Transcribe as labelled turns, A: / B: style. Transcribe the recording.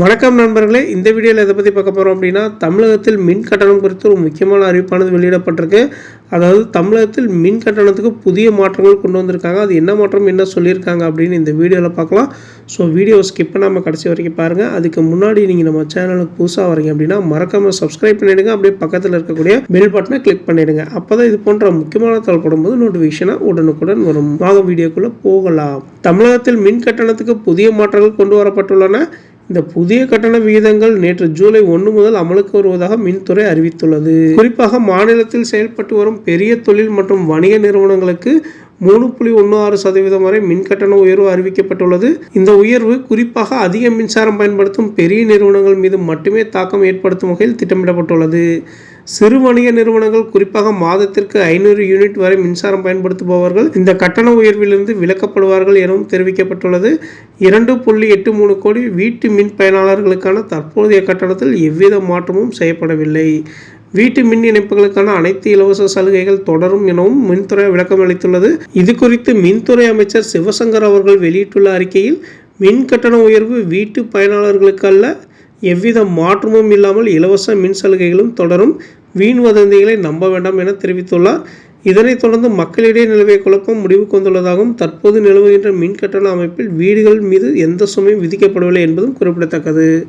A: வணக்கம் நண்பர்களே இந்த வீடியோவில் எதை பற்றி பார்க்க போகிறோம் அப்படின்னா தமிழகத்தில் மின் கட்டணம் குறித்து ஒரு முக்கியமான அறிவிப்பானது வெளியிடப்பட்டிருக்கு. அதாவது தமிழகத்தில் மின் கட்டணத்துக்கு புதிய மாற்றங்கள் கொண்டு வந்திருக்காங்க. அது என்ன மாற்றம் என்ன சொல்லியிருக்காங்க அப்படின்னு இந்த வீடியோவில் பார்க்கலாம். ஸோ வீடியோவை ஸ்கிப் பண்ணாமல் கடைசி வரைக்கும் பாருங்கள் அதுக்கு முன்னாடி நீங்கள் நம்ம சேனலுக்கு புதுசாக வரீங்க அப்படின்னா மறக்காமல் சப்ஸ்கிரைப் பண்ணிவிடுங்க அப்படியே பக்கத்தில் இருக்கக்கூடிய பெல் பட்டனை கிளிக் பண்ணிவிடுங்க அப்போ தான் இது போன்ற முக்கியமான தகவல் போடும்போது நோட்டிஃபிகேஷனாக உடனுக்குடன் வரும். வாங்க வீடியோக்குள்ளே போகலாம். தமிழகத்தில் மின் கட்டணத்துக்கு புதிய மாற்றங்கள் கொண்டு வரப்பட்டுள்ளன. இந்த புதிய கட்டண விகிதங்கள் நேற்று ஜூலை ஒன்று முதல் அமலுக்கு வருவதாக மின்துறை அறிவித்துள்ளது. குறிப்பாக மாநிலத்தில் செயல்பட்டு வரும் பெரிய தொழில் மற்றும் வணிக நிறுவனங்களுக்கு மூணு புள்ளி ஒன்று ஆறு சதவீதம் வரை மின் கட்டண உயர்வு அறிவிக்கப்பட்டுள்ளது. இந்த உயர்வு குறிப்பாக அதிக மின்சாரம் பயன்படுத்தும் பெரிய நிறுவனங்கள் மீது மட்டுமே தாக்கம் ஏற்படுத்தும் வகையில் திட்டமிடப்பட்டுள்ளது. சிறு வணிக நிறுவனங்கள் குறிப்பாக மாதத்திற்கு ஐநூறு யூனிட் வரை மின்சாரம் பயன்படுத்துபவர்கள் இந்த கட்டண உயர்விலிருந்து விலக்கப்படுவார்கள் எனவும் தெரிவிக்கப்பட்டுள்ளது. இரண்டு புள்ளி எட்டு மூணு கோடி வீட்டு மின் பயனாளர்களுக்கான தற்போதைய கட்டணத்தில் எவ்வித மாற்றமும் செய்யப்படவில்லை. வீட்டு மின் இணைப்புகளுக்கான அனைத்து இலவச சலுகைகள் தொடரும் எனவும் மின்துறை விளக்கம் அளித்துள்ளது. இது குறித்து மின்துறை அமைச்சர் சிவசங்கர் அவர்கள் வெளியிட்டுள்ள அறிக்கையில் மின் கட்டண உயர்வு வீட்டு பயனாளர்களுக்கு அல்ல எவ்வித மாற்றமும் இல்லாமல் இலவச மின் சலுகைகளும் தொடரும். வீண் வதந்திகளை நம்ப வேண்டாம் என தெரிவித்துள்ளார். இதனைத் தொடர்ந்து மக்களிடையே நிலவிய குழப்பம் முடிவுக்கு வந்துள்ளதாகவும் தற்போது நிலவுகின்ற மின் கட்டண அமைப்பில் வீடுகள் மீது எந்த சுமையும் விதிக்கப்படவில்லை என்பதும் குறிப்பிடத்தக்கது.